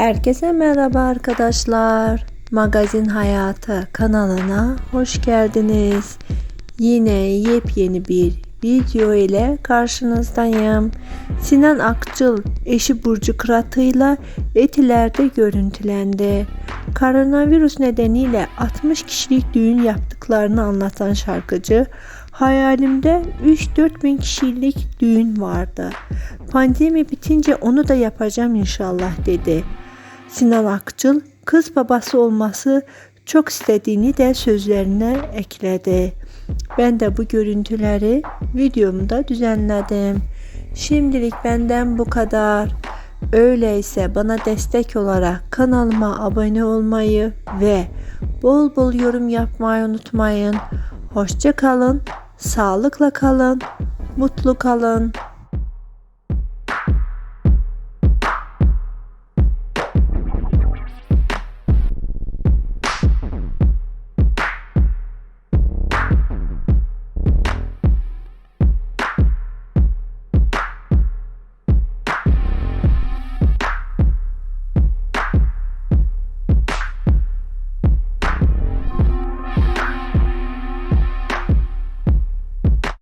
Herkese merhaba arkadaşlar. Magazin Hayatı kanalına hoş geldiniz. Yine yepyeni bir video ile karşınızdayım. Sinan Akçıl eşi Burcu Kıratı'yla Etiler'de görüntülendi. Koronavirüs nedeniyle 60 kişilik düğün yaptıklarını anlatan şarkıcı Hayalimde 3-4 bin kişilik düğün vardı. Pandemi bitince onu da yapacağım inşallah dedi. Sinan Akçıl kız babası olması çok istediğini de sözlerine ekledi. Ben de bu görüntüleri videomda düzenledim. Şimdilik benden bu kadar. Öyleyse bana destek olarak kanalıma abone olmayı ve bol bol yorum yapmayı unutmayın. Hoşça kalın, sağlıkla kalın, mutlu kalın.